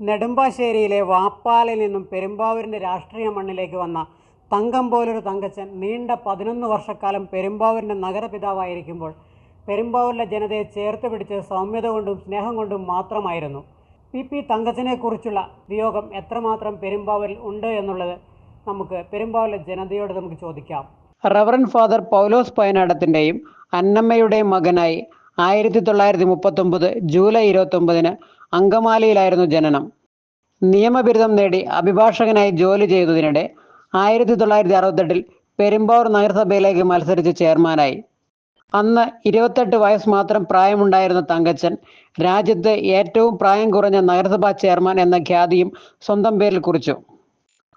നെടുമ്പാശ്ശേരിയിലെ വാപ്പാലിൽ നിന്നും പെരുമ്പാവൂരിന്റെ രാഷ്ട്രീയ മണ്ണിലേക്ക് വന്ന തങ്കം പോലൊരു തങ്കച്ചൻ നീണ്ട പതിനൊന്ന് വർഷക്കാലം പെരുമ്പാവൂരിന്റെ നഗരപിതാവായിരിക്കുമ്പോൾ പെരുമ്പാവൂരിലെ ജനതയെ ചേർത്ത് പിടിച്ച് സൗമ്യത കൊണ്ടും സ്നേഹം കൊണ്ടും മാത്രമായിരുന്നു. പി. പി. തങ്കച്ചനെക്കുറിച്ചുള്ള വിയോഗം എത്രമാത്രം പെരുമ്പാവൂരിൽ ഉണ്ട് എന്നുള്ളത് നമുക്ക് പെരുമ്പാവൂരിലെ ജനതയോട് നമുക്ക് ചോദിക്കാം. റവറൻ ഫാദർ പൗലോസ് പയനാടത്തിന്റെയും അന്നമ്മയുടെയും മകനായി ആയിരത്തി തൊള്ളായിരത്തി മുപ്പത്തൊമ്പത് ജൂലൈ ഇരുപത്തൊമ്പതിന് അങ്കമാലിയിലായിരുന്നു ജനനം. നിയമബിരുദം നേടി അഭിഭാഷകനായി ജോലി ചെയ്തതിനിടെ ആയിരത്തി തൊള്ളായിരത്തി അറുപത്തെട്ടിൽ പെരുമ്പാവൂർ നഗരസഭയിലേക്ക് മത്സരിച്ച് ചെയർമാനായി. അന്ന് ഇരുപത്തെട്ട് വയസ്സ് മാത്രം പ്രായമുണ്ടായിരുന്ന തങ്കച്ചൻ രാജ്യത്തെ ഏറ്റവും പ്രായം കുറഞ്ഞ നഗരസഭാ ചെയർമാൻ എന്ന ഖ്യാതിയും സ്വന്തം പേരിൽ കുറിച്ചു.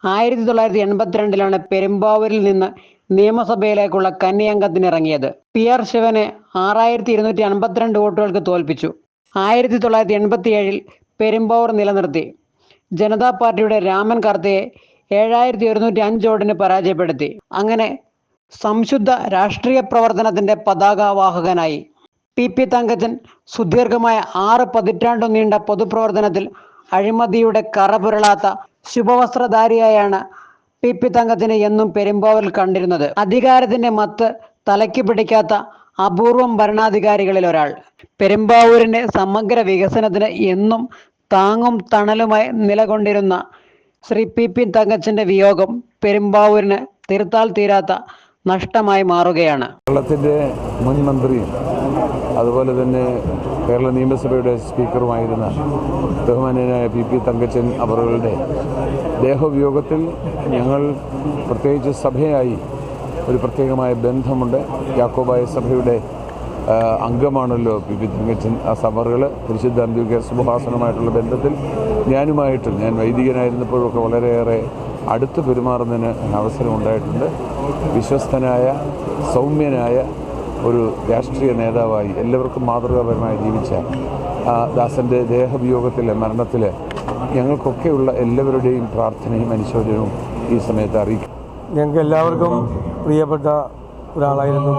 ആയിരത്തി തൊള്ളായിരത്തി എൺപത്തിരണ്ടിലാണ് പെരുമ്പാവൂരിൽ നിന്ന് നിയമസഭയിലേക്കുള്ള കന്നിയംഗത്തിനിറങ്ങിയത്. പി ആർ ശിവനെ ആറായിരത്തി ഇരുന്നൂറ്റി അൻപത്തിരണ്ട് വോട്ടുകൾക്ക് തോൽപ്പിച്ചു. ആയിരത്തി തൊള്ളായിരത്തി എൺപത്തി ഏഴിൽ പെരുമ്പാവൂർ നിലനിർത്തി. ജനതാ പാർട്ടിയുടെ രാമൻ കർത്തയെ ഏഴായിരത്തി ഒരുന്നൂറ്റി അഞ്ച് വോട്ടിന് പരാജയപ്പെടുത്തി. അങ്ങനെ സംശുദ്ധ രാഷ്ട്രീയ പ്രവർത്തനത്തിന്റെ പതാകവാഹകനായി പി. പി. തങ്കച്ചൻ സുദീർഘമായ ആറ് പതിറ്റാണ്ടു നീണ്ട പൊതുപ്രവർത്തനത്തിൽ അഴിമതിയുടെ കറപുരളാത്ത ശുഭവസ്ത്രധാരിയായാണ് പി പി തങ്കത്തിന് എന്നും പെരുമ്പാവൂരിൽ കണ്ടിരുന്നത്. അധികാരത്തിന്റെ മത്ത് തലയ്ക്ക് പിടിക്കാത്ത അപൂർവം ഭരണാധികാരികളിൽ ഒരാൾ. പെരുമ്പാവൂരിന്റെ സമഗ്ര വികസനത്തിന് എന്നും താങ്ങും തണലുമായി നിലകൊണ്ടിരുന്ന ശ്രീ പി പി തങ്കച്ചന്റെ വിയോഗം പെരുമ്പാവൂരിന് തീർത്താൽ തീരാത്ത നഷ്ടമായി മാറുകയാണ്. കേരളത്തിന്റെ മുൻ മന്ത്രിയും അതുപോലെ തന്നെ കേരള നിയമസഭയുടെ സ്പീക്കറുമായിരുന്ന ബഹുമാനായ പി പി തങ്കച്ചൻ അവരുടെ ദേഹവിയോഗത്തിൽ ഞങ്ങൾ പ്രത്യേകിച്ച് സഭയായി ഒരു പ്രത്യേകമായ ബന്ധമുണ്ട്. യാക്കോബായ സഭയുടെ അംഗമാണല്ലോ പി പി തങ്കച്ചൻ. ആ സഭകൾ പരിശുദ്ധ സുഭാസനമായിട്ടുള്ള ബന്ധത്തിൽ ഞാനുമായിട്ട് ഞാൻ വൈദികനായിരുന്നപ്പോഴൊക്കെ വളരെയേറെ അടുത്ത് പെരുമാറുന്നതിന് അവസരം ഉണ്ടായിട്ടുണ്ട്. വിശ്വസ്തനായ സൗമ്യനായ ഒരു രാഷ്ട്രീയ നേതാവായി എല്ലാവർക്കും മാതൃകാപരമായി ജീവിച്ച ദാസന്റെ ദേഹവിയോഗത്തിൽ മരണത്തിൽ ഞങ്ങൾക്കൊക്കെയുള്ള എല്ലാവരുടെയും പ്രാർത്ഥനയും അനുശോചനവും ഈ സമയത്ത് അറിയിക്കും. ഞങ്ങൾക്ക് എല്ലാവർക്കും പ്രിയപ്പെട്ട ഒരാളായിരുന്നു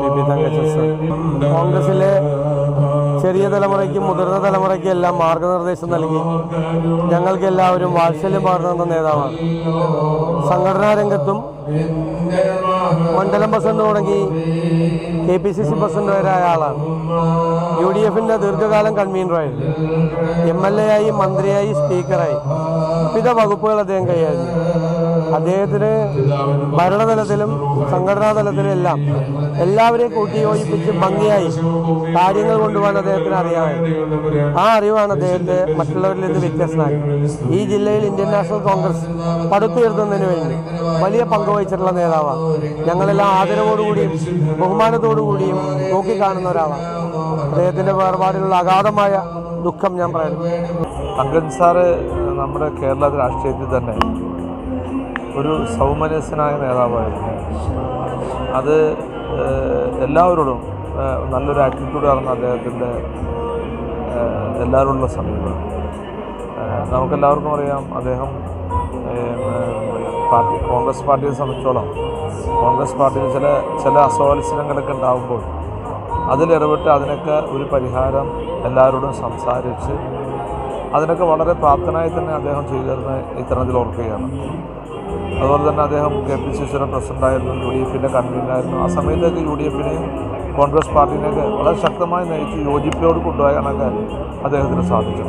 കോൺഗ്രസിലെ ചെറിയ തലമുറയ്ക്കും മുതിർന്ന തലമുറയ്ക്കും എല്ലാം മാർഗനിർദ്ദേശം നൽകി. ഞങ്ങൾക്ക് എല്ലാവരും വാത്സല്യം പകർന്നു നേതാവാണ്. സംഘടനാ രംഗത്തും മണ്ഡലം പ്രസിഡന്റ് തുടങ്ങി K P C C president വരെ ആളാണ്. യു ഡി എഫിന്റെ ദീർഘകാലം കൺവീനറായിരുന്നു. എം എൽ എ ആയി മന്ത്രിയായി സ്പീക്കറായി. വിവിധ വകുപ്പുകൾ അദ്ദേഹം കൈയായിരുന്നു അദ്ദേഹത്തിന് ഭരണതലത്തിലും സംഘടനാ തലത്തിലും എല്ലാം എല്ലാവരെയും കൂട്ടി യോജിപ്പിച്ച് ഭംഗിയായി കാര്യങ്ങൾ കൊണ്ടുപോകാൻ അദ്ദേഹത്തിന് അറിയാമായിരുന്നു. ആ അറിവാണ് അദ്ദേഹത്തെ മറ്റുള്ളവരിൽ നിന്ന് വ്യത്യസ്തമായി ഈ ജില്ലയിൽ ഇന്ത്യൻ നാഷണൽ കോൺഗ്രസ് പടുത്തുയർത്തുന്നതിന് വേണ്ടി വലിയ പങ്ക് വഹിച്ചിട്ടുള്ള നേതാവാണ്. ഞങ്ങളെല്ലാം ആദരവോടുകൂടിയും ബഹുമാനത്തോടുകൂടിയും നോക്കിക്കാണുന്ന ഒരാളാണ്. അദ്ദേഹത്തിന്റെ വേർപാടിലുള്ള അഗാധമായ ദുഃഖം ഞാൻ പറയുന്നു. തങ്കൻ സാറ് നമ്മുടെ കേരള രാഷ്ട്രീയത്തിൽ തന്നെ ഒരു സൗമനസ്യനായ നേതാവായിരുന്നു. അത് എല്ലാവരോടും നല്ലൊരു ആറ്റിറ്റ്യൂഡായിരുന്നു അദ്ദേഹത്തിന്റെ എല്ലാവരോടുള്ള സമീപനം. നമുക്കെല്ലാവർക്കും അറിയാം അദ്ദേഹം പാർട്ടി കോൺഗ്രസ് പാർട്ടിയെ സംബന്ധിച്ചോളം കോൺഗ്രസ് പാർട്ടിയിൽ ചില ചില അസ്വാരസ്യങ്ങളൊക്കെ ഉണ്ടാകുമ്പോൾ അതിലിടപെട്ട് അതിനൊക്കെ ഒരു പരിഹാരം എല്ലാവരോടും സംസാരിച്ച് അതിനൊക്കെ വളരെ പ്രാപ്തനായി തന്നെ അദ്ദേഹം ചെയ്തിരുന്ന ഇത്തരത്തിൽ ഓർക്കുകയാണ്. അതുപോലെ തന്നെ അദ്ദേഹം കെ പി സി സിയുടെ പ്രസിഡന്റായിരുന്നു യു ഡി എഫിന്റെ കൺവീനറായിരുന്നു. ആ സമയത്തൊക്കെ യു ഡി എഫിനെയും കോൺഗ്രസ് പാർട്ടിനെയൊക്കെ വളരെ ശക്തമായി നയിച്ച് യോജിപ്പോട് കൊണ്ടുപോകാനൊക്കെ അദ്ദേഹത്തിന് സാധിച്ചു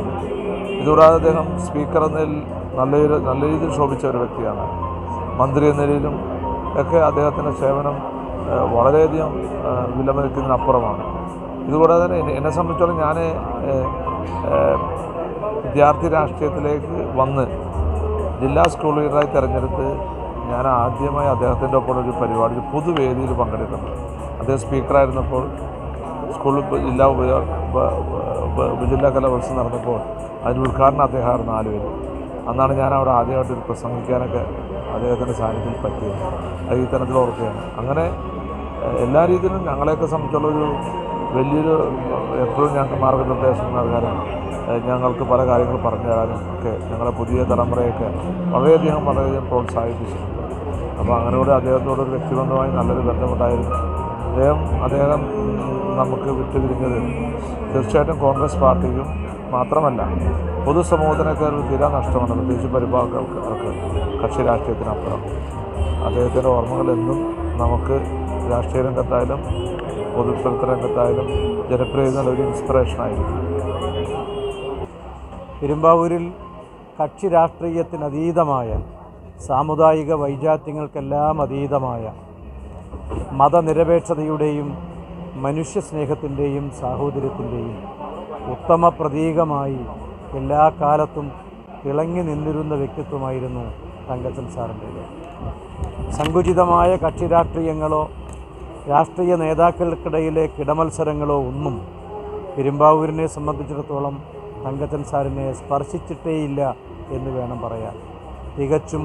ഇതുകൂടാതെ അദ്ദേഹം സ്പീക്കർ എന്നതിൽ നല്ല നല്ല രീതിയിൽ ശോഭിച്ച ഒരു വ്യക്തിയാണ്. മന്ത്രി എന്ന നിലയിലും ഒക്കെ അദ്ദേഹത്തിന്റെ സേവനം വളരെയധികം വിലമതിക്കുന്നതിനപ്പുറമാണ്. ഇതുകൂടാതെ തന്നെ എന്നെ- എന്നെ സംബന്ധിച്ചോളം ഞാൻ വിദ്യാർത്ഥി രാഷ്ട്രീയത്തിലേക്ക് വന്ന് ജില്ലാ സ്കൂൾ ലീഡറായി തിരഞ്ഞെടുത്ത് ഞാൻ ആദ്യമായി അദ്ദേഹത്തിന്റെ ഒപ്പം ഒരു പരിപാടി പൊതുവേദിയിൽ പങ്കെടുക്കുന്നത് അദ്ദേഹം സ്പീക്കറായിരുന്നപ്പോൾ സ്കൂൾ ജില്ലാ ഉപ ഉപ- ഉപ- ഉപജില്ലാ കലോത്സവം നടന്നപ്പോൾ അതിന് ഉദ്ഘാടനം അദ്ദേഹമായിരുന്നു ആലുവയിൽ അന്നാണ് ഞാൻ അവിടെ ആദ്യമായിട്ട് പ്രസംഗിക്കാനൊക്കെ അദ്ദേഹത്തിന്റെ സാന്നിധ്യത്തിൽ പറ്റിയത്. അത് ഈ തരത്തിൽ ഓർക്കുകയാണ്. അങ്ങനെ എല്ലാ രീതിയിലും ഞങ്ങളെയൊക്കെ സംബന്ധിച്ചുള്ള ഒരു വലിയൊരു എപ്പോഴും ഞങ്ങൾക്ക് മാർഗനിർദ്ദേശം നൽകാനും ഞങ്ങൾക്ക് പല കാര്യങ്ങൾ പറഞ്ഞു തരാനും ഒക്കെ ഞങ്ങളെ പുതിയ തലമുറയൊക്കെ വളരെയധികം വളരെയധികം പ്രോത്സാഹിപ്പിച്ചിട്ടുണ്ട് അപ്പോൾ അങ്ങനെയോട് അദ്ദേഹത്തോട് ഒരു വ്യക്തിബന്ധമായി നല്ലൊരു ബന്ധമുണ്ടായിരുന്നു. അദ്ദേഹം അദ്ദേഹം നമുക്ക് വിട്ടുപിരിഞ്ഞത് തീർച്ചയായിട്ടും കോൺഗ്രസ് പാർട്ടിക്കും മാത്രമല്ല പൊതുസമൂഹത്തിനൊക്കെ ഒരു തീരാ നഷ്ടമാണ് പ്രത്യേകിച്ച് പരിഭാഗങ്ങൾക്ക് കക്ഷി രാഷ്ട്രീയത്തിനപ്പുറം. അദ്ദേഹത്തിന്റെ ഓർമ്മകൾ എന്നും നമുക്ക് രാഷ്ട്രീയ രംഗത്തായാലും പൊതുപ്രവർത്തന രംഗത്തായാലും ജനപ്രിയതയുടെ ഒരു ഇൻസ്പിറേഷനായിരിക്കും പെരുമ്പാവൂരിൽ കക്ഷി രാഷ്ട്രീയത്തിനതീതമായ സാമുദായിക വൈജാത്യങ്ങൾക്കെല്ലാം അതീതമായ മതനിരപേക്ഷതയുടെയും മനുഷ്യസ്നേഹത്തിന്റെയും സാഹോദര്യത്തിന്റെയും ഉത്തമ പ്രതീകമായി എല്ലാ കാലത്തും തിളങ്ങി നിന്നിരുന്ന വ്യക്തിത്വമായിരുന്നു തങ്കച്ചൻ സാറിന്റെ സങ്കുചിതമായ കക്ഷി രാഷ്ട്രീയങ്ങളോ രാഷ്ട്രീയ നേതാക്കൾക്കിടയിലെ കിടമത്സരങ്ങളോ ഒന്നും പെരുമ്പാവൂരിനെ സംബന്ധിച്ചിടത്തോളം തങ്കച്ചൻ സാറിനെ സ്പർശിച്ചിട്ടേയില്ല എന്ന് വേണം പറയാൻ. തികച്ചും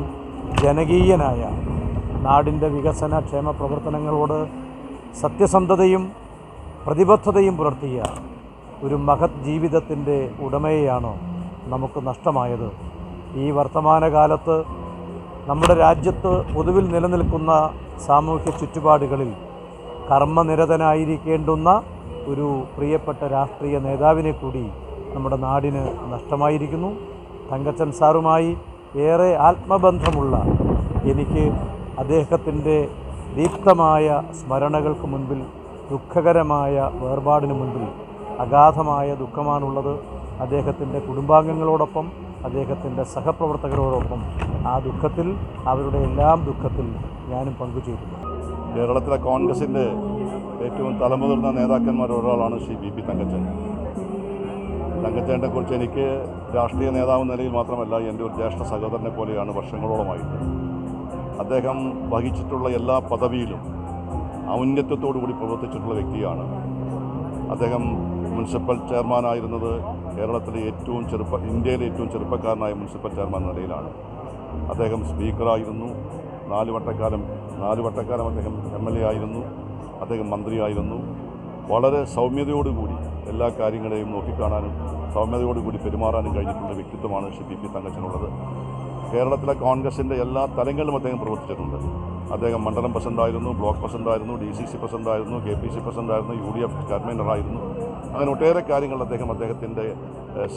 ജനകീയനായ നാടിന്റെ വികസന ക്ഷേമ പ്രവർത്തനങ്ങളോട് സത്യസന്ധതയും പ്രതിബദ്ധതയും പുലർത്തിയ ഒരു മഹത് ജീവിതത്തിന്റെ ഉടമയെയാണോ നമുക്ക് നഷ്ടമായത്? ഈ വർത്തമാനകാലത്ത് നമ്മുടെ രാജ്യത്ത് പൊതുവിൽ നിലനിൽക്കുന്ന സാമൂഹ്യ ചുറ്റുപാടുകളിൽ കർമ്മനിരതനായിരിക്കേണ്ടുന്ന ഒരു പ്രിയപ്പെട്ട രാഷ്ട്രീയ നേതാവിനെ കൂടി നമ്മുടെ നാടിന് നഷ്ടമായിരിക്കുന്നു. തങ്കച്ചൻ സാറുമായി ഏറെ ആത്മബന്ധമുള്ള എനിക്ക് അദ്ദേഹത്തിന്റെ ദീപ്തമായ സ്മരണകൾക്ക് മുൻപിൽ ദുഃഖകരമായ വേർപാടിന് മുൻപിൽ അഗാധമായ ദുഃഖമാണുള്ളത്. അദ്ദേഹത്തിന്റെ കുടുംബാംഗങ്ങളോടൊപ്പം അദ്ദേഹത്തിന്റെ സഹപ്രവർത്തകരോടൊപ്പം ആ ദുഃഖത്തിൽ അവരുടെ എല്ലാം ദുഃഖത്തിൽ ഞാനും പങ്കുചേരുന്നു. കേരളത്തിലെ കോൺഗ്രസിന്റെ ഏറ്റവും തലമുതിർന്ന നേതാക്കന്മാരൊരാളാണ് ശ്രീ ബി പി തങ്കച്ചൻ. തങ്കച്ചേന്റെ കുറിച്ച് എനിക്ക് രാഷ്ട്രീയ നേതാവ് നിലയിൽ മാത്രമല്ല എന്റെ ഒരു ജ്യേഷ്ഠ സഹോദരനെ പോലെയാണ് വർഷങ്ങളോളമായിട്ട് അദ്ദേഹം വഹിച്ചിട്ടുള്ള എല്ലാ പദവിയിലും ഔന്നത്യത്തോടു കൂടി പ്രവർത്തിച്ചിട്ടുള്ള വ്യക്തിയാണ്. അദ്ദേഹം മുനിസിപ്പൽ ചെയർമാനായിരുന്നത് കേരളത്തിലെ ഏറ്റവും ചെറുപ്പ ഇന്ത്യയിലെ ഏറ്റവും ചെറുപ്പക്കാരനായ മുനിസിപ്പൽ ചെയർമാൻ നിലയിലാണ്. അദ്ദേഹം സ്പീക്കറായിരുന്നു. നാല് വട്ടക്കാലം നാല് വട്ടക്കാലം അദ്ദേഹം എം എൽ എ ആയിരുന്നു. അദ്ദേഹം മന്ത്രിയായിരുന്നു. വളരെ സൗമ്യതയോടുകൂടി എല്ലാ കാര്യങ്ങളെയും നോക്കിക്കാണാനും സൗമ്യതയോടുകൂടി പെരുമാറാനും കഴിഞ്ഞിട്ടുള്ള വ്യക്തിത്വമാണ് ശ്രീ പി പി തങ്കച്ചനുള്ളത്. കേരളത്തിലെ കോൺഗ്രസിന്റെ എല്ലാ തലങ്ങളിലും അദ്ദേഹം പ്രവർത്തിച്ചിട്ടുണ്ട്. അദ്ദേഹം മണ്ഡലം പ്രസിഡന്റായിരുന്നു ബ്ലോക്ക് പ്രസിഡന്റായിരുന്നു ഡി സി സി പ്രസിഡന്റായിരുന്നു കെ പി സി പ്രസിഡന്റായിരുന്നു യു ഡി എഫ് കൺവീനറായിരുന്നു അങ്ങനെ ഒട്ടേറെ കാര്യങ്ങൾ അദ്ദേഹം അദ്ദേഹത്തിന്റെ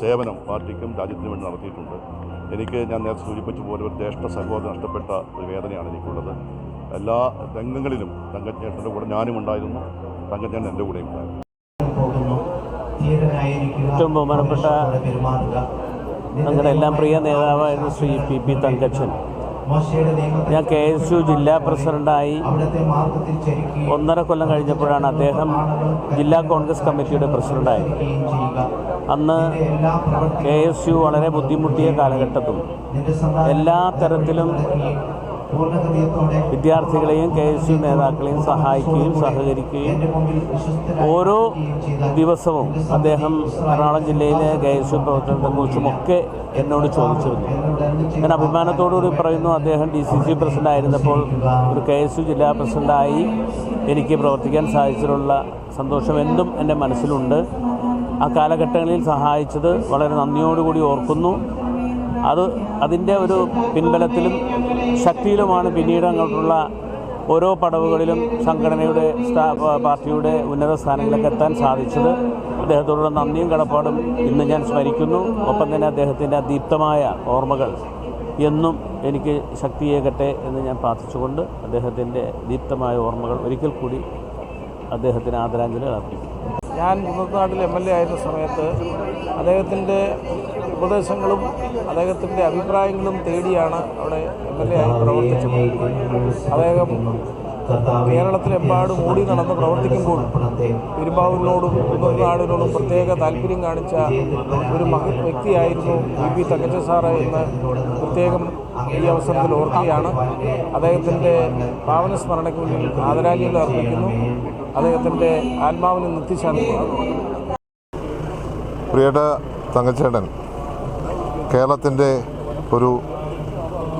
സേവനം പാർട്ടിക്കും രാജ്യത്തിനും വേണ്ടി നടത്തിയിട്ടുണ്ട്. എനിക്ക് ഞാൻ നേരത്തെ സൂചിപ്പിച്ചു പോലെ ഒരു ജ്യേഷ്ഠ സഹോദരൻ നഷ്ടപ്പെട്ട ഒരു വേദനയാണ് എനിക്കുള്ളത്. എല്ലാ രംഗങ്ങളിലും തങ്കച്ചേട്ടന്റെ കൂടെ ഞാനും ഉണ്ടായിരുന്നു. തങ്കച്ചേട്ടൻ എന്റെ കൂടെ ഉണ്ടായിരുന്നു. ഏറ്റവും ബഹുമാനപ്പെട്ട ഞങ്ങളുടെ എല്ലാം പ്രിയ നേതാവായിരുന്നു ശ്രീ പി പി തങ്കച്ചൻ. ഞാൻ കെ എസ് യു ജില്ലാ പ്രസിഡന്റായി ഒന്നര കൊല്ലം കഴിഞ്ഞപ്പോഴാണ് അദ്ദേഹം ജില്ലാ കോൺഗ്രസ് കമ്മിറ്റിയുടെ പ്രസിഡന്റായത് അന്ന് കെ എസ് യു വളരെ ബുദ്ധിമുട്ടിയ കാലഘട്ടത്തും എല്ലാ തരത്തിലും വിദ്യാർത്ഥികളെയും കെ എസ് യു നേതാക്കളെയും സഹായിക്കുകയും സഹകരിക്കുകയും ഓരോ ദിവസവും അദ്ദേഹം എറണാകുളം ജില്ലയിലെ കെ എസ് യു പ്രവർത്തനത്തെക്കുറിച്ചുമൊക്കെ എന്നോട് ചോദിച്ചിരുന്നു. ഞാൻ അഭിമാനത്തോടുകൂടി പറയുന്നു അദ്ദേഹം ഡി സി സി പ്രസിഡന്റ് ആയിരുന്നപ്പോൾ ഒരു കെ എസ് യു ജില്ലാ പ്രസിഡന്റായി എനിക്ക് പ്രവർത്തിക്കാൻ സാധിച്ചിട്ടുള്ള സന്തോഷം എന്തും എന്റെ മനസ്സിലുണ്ട്. ആ കാലഘട്ടങ്ങളിൽ സഹായിച്ചത് വളരെ നന്ദിയോടുകൂടി ഓർക്കുന്നു. അത് അതിന്റെ ഒരു പിൻബലത്തിലും ശക്തിയിലുമാണ് പിന്നീട് അങ്ങോട്ടുള്ള ഓരോ പടവുകളിലും സംഘടനയുടെ പാർട്ടിയുടെ ഉന്നത സ്ഥാനങ്ങളിലേക്ക് എത്താൻ സാധിച്ചത്. അദ്ദേഹത്തോടുള്ള നന്ദിയും കടപ്പാടും ഇന്ന് ഞാൻ സ്മരിക്കുന്നു. ഒപ്പം തന്നെ അദ്ദേഹത്തിന്റെ ദീപ്തമായ ഓർമ്മകൾ എന്നും എനിക്ക് ശക്തിയേകട്ടെ എന്ന് ഞാൻ പ്രാർത്ഥിച്ചുകൊണ്ട് അദ്ദേഹത്തിന്റെ ദീപ്തമായ ഓർമ്മകൾ ഒരിക്കൽ കൂടി അദ്ദേഹത്തിന് ആദരാഞ്ജലികൾ അർപ്പിക്കുന്നു. ഞാൻ കുന്നത്തനാട്ടിൽ എം എൽ എ ആയിരുന്ന സമയത്ത് അദ്ദേഹത്തിന്റെ ഉപദേശങ്ങളും അദ്ദേഹത്തിന്റെ അഭിപ്രായങ്ങളും തേടിയാണ് അവിടെ എം എൽ എ ആയി പ്രവർത്തിച്ചത്. അദ്ദേഹം കേരളത്തിലെമ്പാടും ഓടി നടന്ന് പ്രവർത്തിക്കുമ്പോൾ പെരുമ്പാവൂരിനോടും കുന്നത്തനാടിനോടും പ്രത്യേക താല്പര്യം കാണിച്ച ഒരു മഹ വ്യക്തിയായിരുന്നു വി പി തങ്കച്ച സാറ് എന്ന് പ്രത്യേകം ഈ അവസരത്തിൽ ഓർക്കുകയാണ്. അദ്ദേഹത്തിന്റെ പാവന സ്മരണയ്ക്ക് മുന്നിൽ ആദരാഞ്ജലികൾ അർപ്പിക്കുന്നു. അദ്ദേഹത്തിന്റെ ആത്മാവിന് നിത്യശാന്തി പ്രിയട്ട തങ്കച്ചേട്ടൻ കേരളത്തിന്റെ ഒരു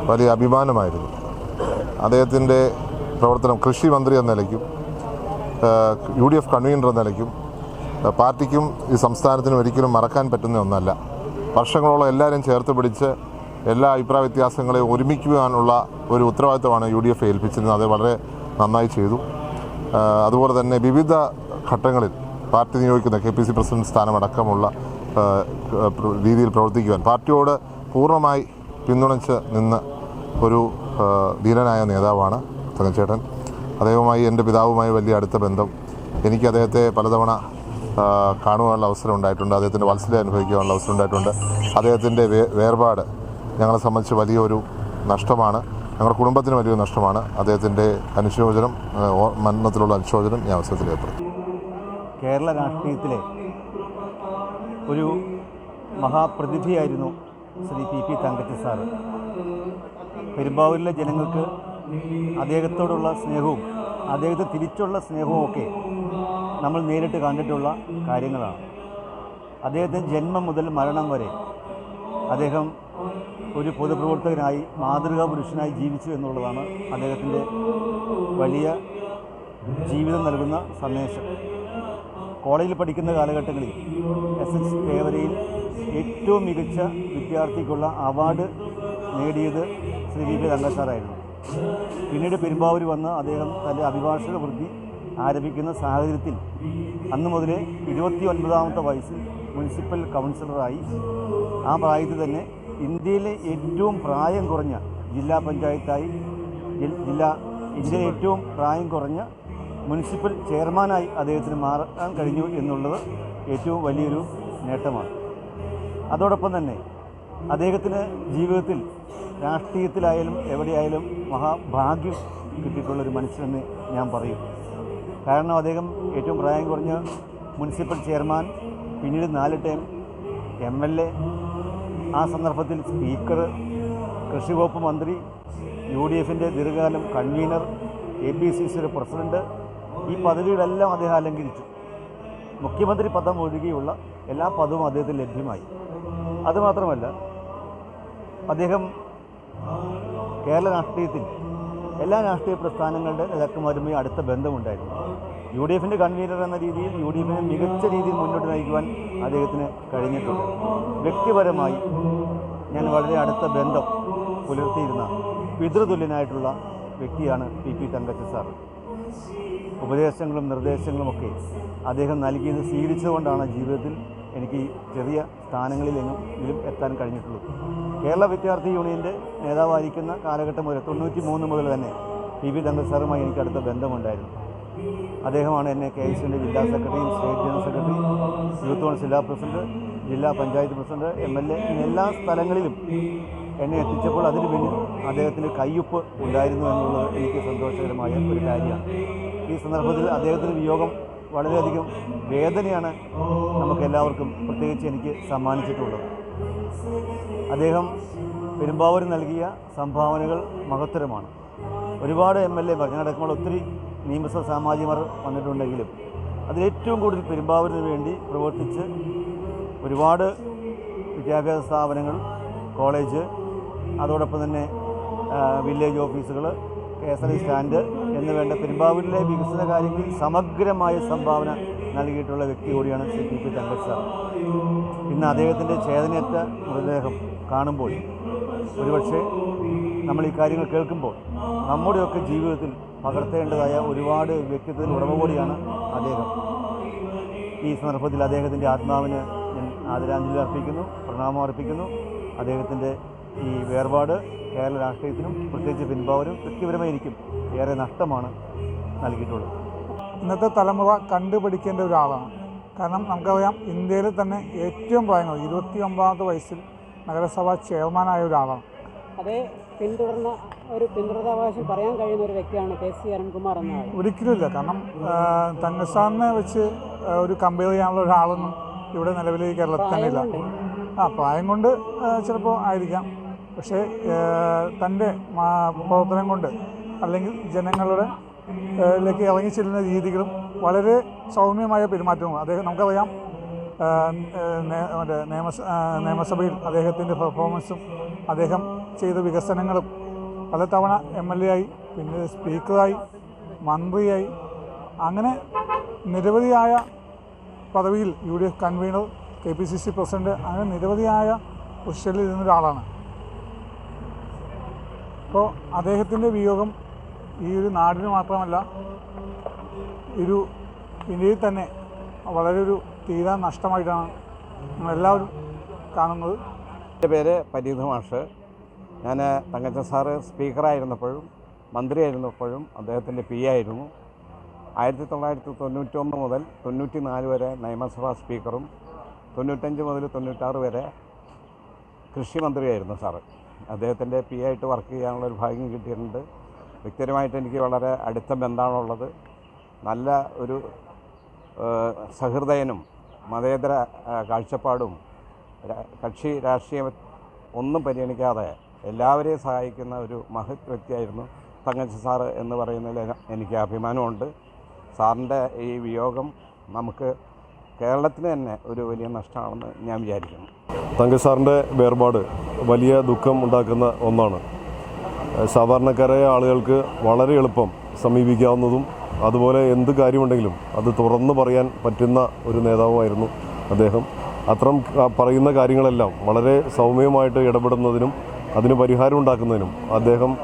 വലിയ അഭിമാനമായിരുന്നു. അദ്ദേഹത്തിന്റെ പ്രവർത്തനം കൃഷി മന്ത്രി എന്ന നിലയ്ക്കും യു ഡി എഫ് കൺവീനർ എന്ന നിലയ്ക്കും പാർട്ടിക്കും ഈ സംസ്ഥാനത്തിനും ഒരിക്കലും മറക്കാൻ പറ്റുന്ന ഒന്നല്ല. വർഷങ്ങളോളം എല്ലാവരും ചേർത്ത് പിടിച്ച് എല്ലാ അഭിപ്രായ വ്യത്യാസങ്ങളെയും ഒരുമിക്കുവാനുള്ള ഒരു ഉത്തരവാദിത്തമാണ് യു ഡി എഫ് ഏൽപ്പിച്ചിരുന്നത്. അത് വളരെ നന്നായി ചെയ്തു. അതുപോലെ തന്നെ വിവിധ ഘട്ടങ്ങളിൽ പാർട്ടി നിയോഗിക്കുന്ന കെ പി സി പ്രസിഡന്റ് സ്ഥാനമടക്കമുള്ള രീതിയിൽ പ്രവർത്തിക്കുവാൻ പാർട്ടിയോട് പൂർണമായി പിന്തുണച്ച് നിന്ന് ഒരു ധീരനായ നേതാവാണ് തങ്കച്ചേട്ടൻ. അദ്ദേഹവുമായി എന്റെ പിതാവുമായി വലിയ അടുത്ത ബന്ധം. എനിക്ക് അദ്ദേഹത്തെ പലതവണ കാണുവാനുള്ള അവസരം ഉണ്ടായിട്ടുണ്ട്. അദ്ദേഹത്തിന്റെ വാത്സല്യം അനുഭവിക്കാനുള്ള അവസരം ഉണ്ടായിട്ടുണ്ട്. അദ്ദേഹത്തിന്റെ വേർപാട് ഞങ്ങളെ സംബന്ധിച്ച് വലിയൊരു നഷ്ടമാണ്. ഞങ്ങളുടെ കുടുംബത്തിന് വലിയ നഷ്ടമാണ്. അദ്ദേഹത്തിന്റെ അനുശോചനം മരണത്തിലുള്ള അനുശോചനം ഈ അവസരത്തിൽ ഏർപ്പെടുത്തി. കേരള രാഷ്ട്രീയത്തിലെ ഒരു മഹാപ്രതിഭയായിരുന്നു Shri P P Thankachi sir. പെരുമ്പാവൂരിലെ ജനങ്ങൾക്ക് അദ്ദേഹത്തോടുള്ള സ്നേഹവും അദ്ദേഹത്തെ തിരിച്ചുള്ള സ്നേഹവും ഒക്കെ നമ്മൾ നേരിട്ട് കണ്ടിട്ടുള്ള കാര്യങ്ങളാണ്. അദ്ദേഹത്തിന്റെ ജന്മം മുതൽ മരണം വരെ അദ്ദേഹം ഒരു പൊതുപ്രവർത്തകനായി മാതൃകാ പുരുഷനായി ജീവിച്ചു എന്നുള്ളതാണ് അദ്ദേഹത്തിന്റെ വലിയ ജീവിതം നൽകുന്ന സന്ദേശം. കോളേജിൽ പഠിക്കുന്ന കാലഘട്ടങ്ങളിൽ എസ് എച്ച് തേവരയിൽ ഏറ്റവും മികച്ച വിദ്യാർത്ഥിക്കുള്ള അവാർഡ് നേടിയത് ശ്രീ വി പി രംഗസാറായിരുന്നു. പിന്നീട് പെരുമ്പാവൂർ വന്ന് അദ്ദേഹം തന്റെ അഭിഭാഷക വൃത്തി ആരംഭിക്കുന്ന സാഹചര്യത്തിൽ അന്ന് മുതലേ ഇരുപത്തി ഒൻപതാമത്തെ വയസ്സിൽ മുനിസിപ്പൽ കൗൺസിലറായി. ആ പ്രായത്തിൽ തന്നെ ഇന്ത്യയിലെ ഏറ്റവും പ്രായം കുറഞ്ഞ ജില്ലാ പഞ്ചായത്തായി ജില്ലാ ഇന്ത്യയിലെ ഏറ്റവും പ്രായം കുറഞ്ഞ മുനിസിപ്പൽ ചെയർമാനായി അദ്ദേഹത്തിന് മാറാൻ കഴിഞ്ഞു എന്നുള്ളത് ഏറ്റവും വലിയൊരു നേട്ടമാണ്. അതോടൊപ്പം തന്നെ അദ്ദേഹത്തിന് ജീവിതത്തിൽ രാഷ്ട്രീയത്തിലായാലും എവിടെയായാലും മഹാഭാഗ്യം കിട്ടിയിട്ടുള്ളൊരു മനുഷ്യനെന്ന് ഞാൻ പറയും. കാരണം അദ്ദേഹം ഏറ്റവും പ്രായം കുറഞ്ഞ മുനിസിപ്പൽ ചെയർമാൻ പിന്നീട് നാല് ടൈം എം എൽ എ ആ സന്ദർഭത്തിൽ സ്പീക്കർ കൃഷി വകുപ്പ് മന്ത്രി യു ഡി എഫിന്റെ ദീർഘകാലം കൺവീനർ എ പി സി സിയുടെ പ്രസിഡന്റ് ഈ പദവികളെല്ലാം അദ്ദേഹം അലങ്കരിച്ചു. മുഖ്യമന്ത്രി പദം ഒഴികെയുള്ള എല്ലാ പദവും അദ്ദേഹത്തിന് ലഭ്യമായി. അതുമാത്രമല്ല അദ്ദേഹം കേരള രാഷ്ട്രീയത്തിൽ എല്ലാ രാഷ്ട്രീയ പ്രസ്ഥാനങ്ങളുടെ നേതാക്കന്മാരുമായി അടുത്ത ബന്ധമുണ്ടായിരുന്നു. യു ഡി എഫിന്റെ കൺവീനർ എന്ന രീതിയിൽ യു ഡി എഫിനെ മികച്ച രീതിയിൽ മുന്നോട്ട് നയിക്കുവാൻ അദ്ദേഹത്തിന് കഴിഞ്ഞിട്ടുണ്ട്. വ്യക്തിപരമായി ഞാൻ വളരെ അടുത്ത ബന്ധം പുലർത്തിയിരുന്ന പിതൃതുല്യനായിട്ടുള്ള വ്യക്തിയാണ് പി പി തങ്കച്ച സാർ. ഉപദേശങ്ങളും നിർദ്ദേശങ്ങളുമൊക്കെ അദ്ദേഹം നൽകിയത് സ്വീകരിച്ചുകൊണ്ടാണ് ജീവിതത്തിൽ എനിക്ക് ചെറിയ സ്ഥാനങ്ങളിലെങ്കിലും ഇതിലും എത്താൻ കഴിഞ്ഞിട്ടുള്ളൂ. കേരള വിദ്യാർത്ഥി യൂണിയന്റെ നേതാവായിരിക്കുന്ന കാലഘട്ടം മുതൽ തൊണ്ണൂറ്റി മൂന്ന് മുതൽ തന്നെ പി പി തങ്കച്ച സാറുമായി എനിക്ക് അടുത്ത ബന്ധമുണ്ടായിരുന്നു. അദ്ദേഹമാണ് എന്നെ കെ എസ് യുവിന്റെ ജില്ലാ സെക്രട്ടറിയും state general secretary youth council ജില്ലാ പ്രസിഡന്റ് ജില്ലാ panchayat president M L A എല്ലാ സ്ഥലങ്ങളിലും എന്നെ എത്തിച്ചപ്പോൾ അതിന് പിന്നിൽ അദ്ദേഹത്തിന് കയ്യൊപ്പ് ഉണ്ടായിരുന്നു എന്നുള്ളത് എനിക്ക് സന്തോഷകരമായ ഒരു കാര്യമാണ്. ഈ സന്ദർഭത്തിൽ അദ്ദേഹത്തിന് വിയോഗം വളരെയധികം വേദനയാണ് നമുക്ക് എല്ലാവർക്കും പ്രത്യേകിച്ച് എനിക്ക് സമ്മാനിച്ചിട്ടുള്ളത്. അദ്ദേഹം പെരുമ്പാവൂർ നൽകിയ സംഭാവനകൾ മഹത്തരമാണ്. ഒരുപാട് എം എൽ എമാർ അടക്കമുള്ള ഒത്തിരി നിയമസഭ സാമാജികർ വന്നിട്ടുണ്ടെങ്കിലും അതിലേറ്റവും കൂടുതൽ പെരുമ്പാവൂരിന് വേണ്ടി പ്രവർത്തിച്ച് ഒരുപാട് വിദ്യാഭ്യാസ സ്ഥാപനങ്ങൾ കോളേജ് അതോടൊപ്പം തന്നെ വില്ലേജ് ഓഫീസുകൾ കെ എസ് ആർ സ്റ്റാൻഡ് എന്ന് വേണ്ട പെരുമ്പാവൂരിലെ വികസന കാര്യങ്ങളിൽ സമഗ്രമായ സംഭാവന നൽകിയിട്ടുള്ള വ്യക്തി കൂടിയാണ് C P P Thankar sir. ഇന്ന് അദ്ദേഹത്തിന്റെ ചേതനയറ്റ മൃതദേഹം കാണുമ്പോൾ ഒരുപക്ഷെ നമ്മൾ ഈ കാര്യങ്ങൾ കേൾക്കുമ്പോൾ നമ്മുടെയൊക്കെ ജീവിതത്തിൽ പകർത്തേണ്ടതായ ഒരുപാട് വ്യക്തിത്വത്തിന് ഉടമ കൂടിയാണ് അദ്ദേഹം. ഈ സന്ദർഭത്തിൽ അദ്ദേഹത്തിന്റെ ആത്മാവിന് ഞാൻ ആദരാഞ്ജലി അർപ്പിക്കുന്നു പ്രണാമം അർപ്പിക്കുന്നു. അദ്ദേഹത്തിന്റെ ഈ വേർപാട് കേരള രാഷ്ട്രീയത്തിനും പ്രത്യേകിച്ച് പിൻഭാവനും വ്യക്തിപരമായി എനിക്കും ഏറെ നഷ്ടമാണ് നൽകിയിട്ടുള്ളത്. ഇന്നത്തെ തലമുറ കണ്ടുപിടിക്കേണ്ട ഒരാളാണ്. കാരണം നമുക്കറിയാം ഇന്ത്യയിൽ തന്നെ ഏറ്റവും പ്രായം കുറഞ്ഞ ഇരുപത്തി ഒമ്പതാമത്തെ വയസ്സിൽ നഗരസഭാ ചെയർമാനായ ഒരാളാണ്. അതേ പിന്തുടർന്ന ഒരു പിന്തുടരാവകാശം പറയാൻ കഴിയുന്ന ഒരു വ്യക്തിയാണ് കെ സി അരുൺകുമാർ എന്ന ആൾ. ഒരിക്കലുമില്ല. കാരണം തങ്കസ്ഥാനെ വെച്ച് ഒരു കമ്പയർ ചെയ്യാനുള്ള ഒരാളൊന്നും ഇവിടെ നിലവിൽ കേരളത്തിൽ തന്നെ ഇല്ല ആ പ്രായം കൊണ്ട് ചിലപ്പോൾ ആയിരിക്കാം. പക്ഷേ തന്റെ പ്രവർത്തനം കൊണ്ട് അല്ലെങ്കിൽ ജനങ്ങളുടെ ിലേക്ക് ലേക്ക് ഇറങ്ങി ചെല്ലുന്ന രീതികളും വളരെ സൗമ്യമായ പെരുമാറ്റവും. അദ്ദേഹം നമുക്കറിയാം മറ്റേ നിയമസ നിയമസഭയിൽ അദ്ദേഹത്തിന്റെ പെർഫോമൻസും അദ്ദേഹം ചെയ്ത വികസനങ്ങളും പലതവണ എം എൽ എ ആയി പിന്നെ സ്പീക്കറായി മന്ത്രിയായി അങ്ങനെ നിരവധിയായ പദവിയിൽ U D F convener K P C C president അങ്ങനെ നിരവധിയായ പൊസിഷനിൽ ഒരാളാണ്. അപ്പോൾ അദ്ദേഹത്തിന്റെ വിയോഗം ഈ ഒരു നാടിന് മാത്രമല്ല ഒരു ഇന്ത്യയിൽ തന്നെ വളരെ ഒരു തീരാ നഷ്ടമായിട്ടാണ് എല്ലാവരും കാണുന്നത്. എന്റെ പേര് പരീത് മാഷ്. ഞാൻ തങ്കച്ചൻ സാറ് സ്പീക്കറായിരുന്നപ്പോഴും മന്ത്രിയായിരുന്നപ്പോഴും അദ്ദേഹത്തിന്റെ പി ആയിരുന്നു. ആയിരത്തി തൊള്ളായിരത്തി തൊണ്ണൂറ്റൊന്ന് മുതൽ തൊണ്ണൂറ്റി നാല് വരെ നിയമസഭാ സ്പീക്കറും തൊണ്ണൂറ്റഞ്ച് മുതൽ തൊണ്ണൂറ്റാറ് വരെ കൃഷി മന്ത്രിയായിരുന്നു സാറ്. അദ്ദേഹത്തിന്റെ പി ആയിട്ട് വർക്ക് ചെയ്യാനുള്ള ഒരു ഭാഗ്യം കിട്ടിയിട്ടുണ്ട്. വ്യക്തിപരമായിട്ട് എനിക്ക് വളരെ അടുത്ത ബന്ധമാണുള്ളത്. നല്ല ഒരു സഹൃദയനും മതേതര കാഴ്ചപ്പാടും കക്ഷി രാഷ്ട്രീയം ഒന്നും പരിഗണിക്കാതെ എല്ലാവരെയും സഹായിക്കുന്ന ഒരു മഹത് വ്യക്തിയായിരുന്നു തങ്കച്ചൻ സാറ് എന്ന് പറയുന്നതിൽ എനിക്ക് അഭിമാനമുണ്ട്. സാറിന്റെ ഈ വിയോഗം നമുക്ക് കേരളത്തിന് തന്നെ ഒരു വലിയ നഷ്ടമാണെന്ന് ഞാൻ വിചാരിക്കുന്നു. തങ്കസാറിന്റെ വേർപാട് വലിയ ദുഃഖം ഉണ്ടാക്കുന്ന ഒന്നാണ്. സാധാരണക്കാരായ ആളുകൾക്ക് വളരെ എളുപ്പം സമീപിക്കാവുന്നതും അതുപോലെ എന്ത് കാര്യമുണ്ടെങ്കിലും അത് തുറന്നു പറയാൻ പറ്റുന്ന ഒരു നേതാവുമായിരുന്നു അദ്ദേഹം. അത്തരം പറയുന്ന കാര്യങ്ങളെല്ലാം വളരെ സൗമ്യമായിട്ട് ഇടപെടുന്നതിനും അതിന് പരിഹാരം ഉണ്ടാക്കുന്നതിനും അദ്ദേഹം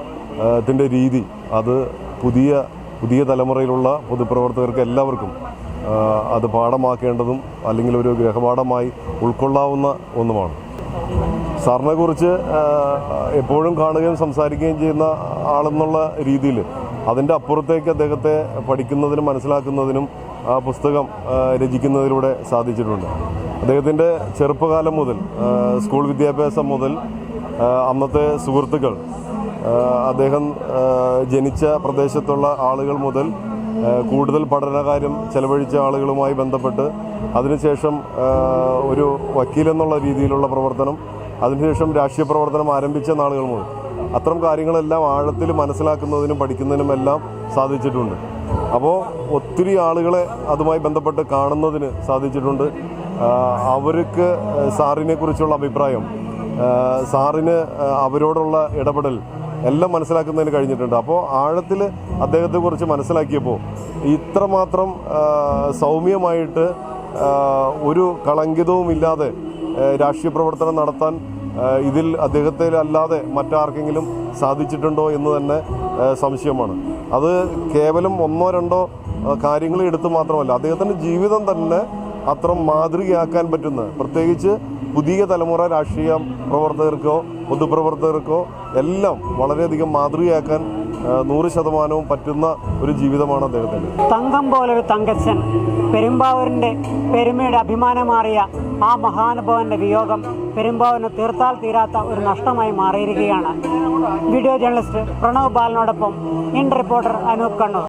രീതി അത് പുതിയ പുതിയ തലമുറയിലുള്ള പൊതുപ്രവർത്തകർക്ക് എല്ലാവർക്കും അത് പാഠമാക്കേണ്ടതും അല്ലെങ്കിൽ ഒരു ഗ്രഹപാഠമായി ഉൾക്കൊള്ളാവുന്ന ഒന്നുമാണ്. സാറിനെക്കുറിച്ച് എപ്പോഴും കാണുകയും സംസാരിക്കുകയും ചെയ്യുന്ന ആളെന്നുള്ള രീതിയിൽ അതിന്റെ അപ്പുറത്തേക്ക് അദ്ദേഹത്തെ പഠിക്കുന്നതിനും മനസ്സിലാക്കുന്നതിനും ആ പുസ്തകം രചിക്കുന്നതിലൂടെ സാധിച്ചിട്ടുണ്ട്. അദ്ദേഹത്തിന്റെ ചെറുപ്പകാലം മുതൽ സ്കൂൾ വിദ്യാഭ്യാസം മുതൽ അന്നത്തെ സുഹൃത്തുക്കൾ അദ്ദേഹം ജനിച്ച പ്രദേശത്തുള്ള ആളുകൾ മുതൽ കൂടുതൽ പഠനകാര്യം ചെലവഴിച്ച ആളുകളുമായി ബന്ധപ്പെട്ട് അതിനുശേഷം ഒരു വക്കീലെന്നുള്ള രീതിയിലുള്ള പ്രവർത്തനം അതിനുശേഷം രാഷ്ട്രീയ പ്രവർത്തനം ആരംഭിച്ച നാളുകൾ മുതൽ അത്തരം കാര്യങ്ങളെല്ലാം ആഴത്തിൽ മനസ്സിലാക്കുന്നതിനും പഠിക്കുന്നതിനും എല്ലാം സാധിച്ചിട്ടുണ്ട്. അപ്പോൾ ഒത്തിരി ആളുകളെ അതുമായി ബന്ധപ്പെട്ട് കാണുന്നതിന് സാധിച്ചിട്ടുണ്ട്. അവർക്ക് സാറിനെ കുറിച്ചുള്ള അഭിപ്രായം സാറിന് അവരോടുള്ള ഇടപെടൽ എല്ലാം മനസ്സിലാക്കുന്നതിന് കഴിഞ്ഞിട്ടുണ്ട്. അപ്പോൾ ആഴത്തിൽ അദ്ദേഹത്തെക്കുറിച്ച് മനസ്സിലാക്കിയപ്പോൾ ഇത്രമാത്രം സൗമ്യമായിട്ട് ഒരു കളങ്കിതവും ഇല്ലാതെ രാഷ്ട്രീയ പ്രവർത്തനം നടത്താൻ ഇതിൽ അദ്ദേഹത്തെ അല്ലാതെ മറ്റാർക്കെങ്കിലും സാധിച്ചിട്ടുണ്ടോ എന്ന് തന്നെ സംശയമാണ്. അത് കേവലം ഒന്നോ രണ്ടോ കാര്യങ്ങൾ എടുത്ത് മാത്രമല്ല അദ്ദേഹത്തിന്റെ ജീവിതം തന്നെ അത്ര മാതൃകയാക്കാൻ പറ്റുന്ന പ്രത്യേകിച്ച് പുതിയ തലമുറ രാഷ്ട്രീയ പ്രവർത്തകർക്കോ പൊതുപ്രവർത്തകർക്കോ എല്ലാം വളരെയധികം മാതൃകയാക്കാൻ നൂറ് ശതമാനവും പറ്റുന്ന ഒരു ജീവിതമാണ് അദ്ദേഹത്തിന്റെ തങ്കം പോലൊരു തങ്കച്ചൻ പെരുമ്പാവൂരിന്റെ പെരുമയുടെ അഭിമാനമാറിയ ആ മഹാനുഭവന്റെ വിയോഗം പെരുമ്പാവൂരിന് തീർത്താൽ തീരാത്ത ഒരു നഷ്ടമായി മാറിയിരിക്കുകയാണ്. വീഡിയോ ജേർണലിസ്റ്റ് പ്രണവ് ബാലനോടൊപ്പം ഇൻ റിപ്പോർട്ടർ അനൂപ് കണ്ണൂർ.